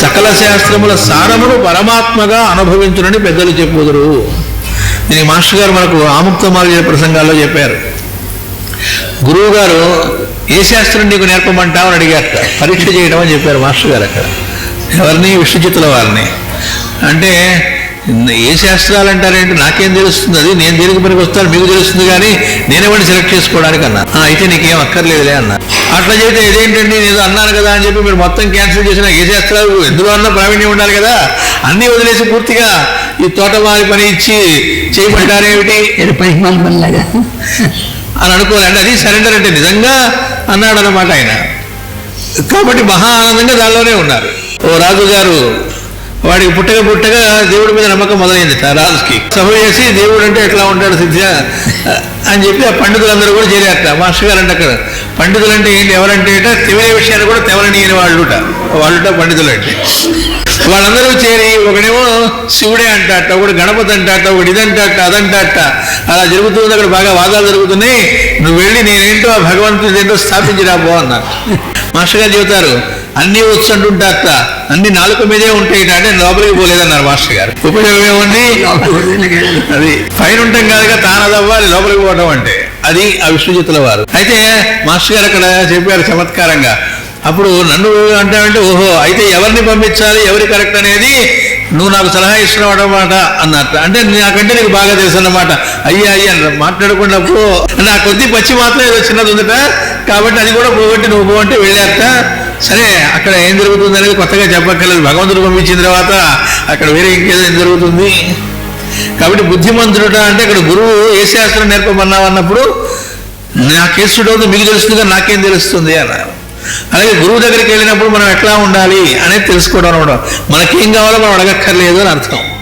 సకల శాస్త్రముల సారమును పరమాత్మగా అనుభవించునని పెద్దలు చెప్పుదురు. దీని మాస్టర్ గారు మనకు ఆముక్త మార్గ ప్రసంగాల్లో చెప్పారు. గురువు గారు ఏ శాస్త్రం నీకు నేర్పమంటావు అని అడిగారు పరీక్ష చేయడం అని చెప్పారు మాస్టర్ గారు అక్కడ. ఎవరిని? విశ్వజిత్తుల వారిని. అంటే ఏ శాస్త్రాలు అంటారేంటి? నాకేం తెలుస్తుంది? అది నేను దేనికి పనికి వస్తాను? మీకు తెలుస్తుంది కానీ నేనేవాడిని సెలెక్ట్ చేసుకోవడానికి అన్నా. "ఆ, అయితే నీకేం అక్కర్లేదులే అన్నా. అట్లా చేస్తే ఇదేంటండి? నేను అన్నాను కదా అని చెప్పి మీరు మొత్తం క్యాన్సిల్ చేసిన ఏ శాస్త్రాలు? ఎందులో అన్నా ప్రావీణ్యం ఉండాలి కదా? అన్నీ వదిలేసి పూర్తిగా ఈ తోటమారి పని ఇచ్చి చేయమంటారేమిటి? అని అనుకోలేండి అది సరెండర్ అంటే నిజంగా అన్నాడు అనమాట ఆయన. కాబట్టి మహా ఆనందంగా దానిలోనే ఉన్నారు. ఓ రాజు గారు వాడికి పుట్టగా పుట్టగా దేవుడి మీద నమ్మకం మొదలైంది. రాజుకి. సభ చేసి దేవుడు అంటే ఎట్లా ఉంటాడు సిద్ధ? అని చెప్పి ఆ పండితులందరూ కూడా చేరారట. మాస్టర్ గారు అంటే అక్కడ. పండితులు అంటే ఏంటి? ఎవరంటే ఏట? తెవరే విషయాన్ని కూడా తెవరనీయని వాళ్ళుట. వాళ్ళుట పండితులు అంటే. వాళ్ళందరూ చేరి ఒకడేమో శివుడే అంటాట ఒకడు గణపతి అంటాట ఒకటి ఇదంటాట అదంటాట అలా జరుగుతుంది అక్కడ బాగా వాదాలు జరుగుతున్నాయి. నువ్వు వెళ్ళి నేనేంటో ఆ భగవంతుడు ఏంటో స్థాపించి రాబో అన్నారు. మాస్టర్ గారు చెబుతారు అన్నీ వచ్చు అంటుంటాట అన్ని నాలుక మీదే ఉంటాయి అంటే లోపలికి పోలేదన్నారు మాస్టర్ గారు. ఉపయోగం ఏముంది? అది పైన ఉంటాం కాదుగా తానదవ్వాలి లోపలికి పోవడం అంటే. అది ఆ విష్ణుజిత్తుల వారు. అయితే మాస్టర్ గారు అక్కడ చెప్పారు చమత్కారంగా. అప్పుడు నన్ను అంటావంటే ఓహో అయితే ఎవరిని పంపించాలి ఎవరి కరెక్ట్ అనేది? నువ్వు నాకు సలహా ఇస్తున్నావు అన్నమాట అన్నట్ట అంటే నాకంటే నీకు బాగా తెలుసు అన్నమాట. అయ్యా అయ్యా మాట్లాడుకున్నప్పుడు నా కొద్ది పచ్చి మాత్రం ఏదో చిన్నది ఉందట. కాబట్టి అది కూడా పోగొట్టి నువ్వు పో అంటే వెళ్ళాక సరే అక్కడ ఏం జరుగుతుంది అనేది కొత్తగా చెప్పక్కర్లేదు. భగవంతుడు పంపించిన తర్వాత అక్కడ వేరే ఇంకేదో ఏం జరుగుతుంది? కాబట్టి బుద్ధిమంతుడుట అంటే అక్కడ గురువు ఏ శాస్త్రం నేర్పమన్నావు అన్నప్పుడు నాకేసుడు మీకు తెలుస్తుంది నాకేం తెలుస్తుంది అన్నారు. అలాగే గురువు దగ్గరికి వెళ్ళినప్పుడు మనం ఎట్లా ఉండాలి అనేది తెలుసుకోవడం అనమాట. మనకేం కావాలో మనం అడగక్కర్లేదు అని అర్థం.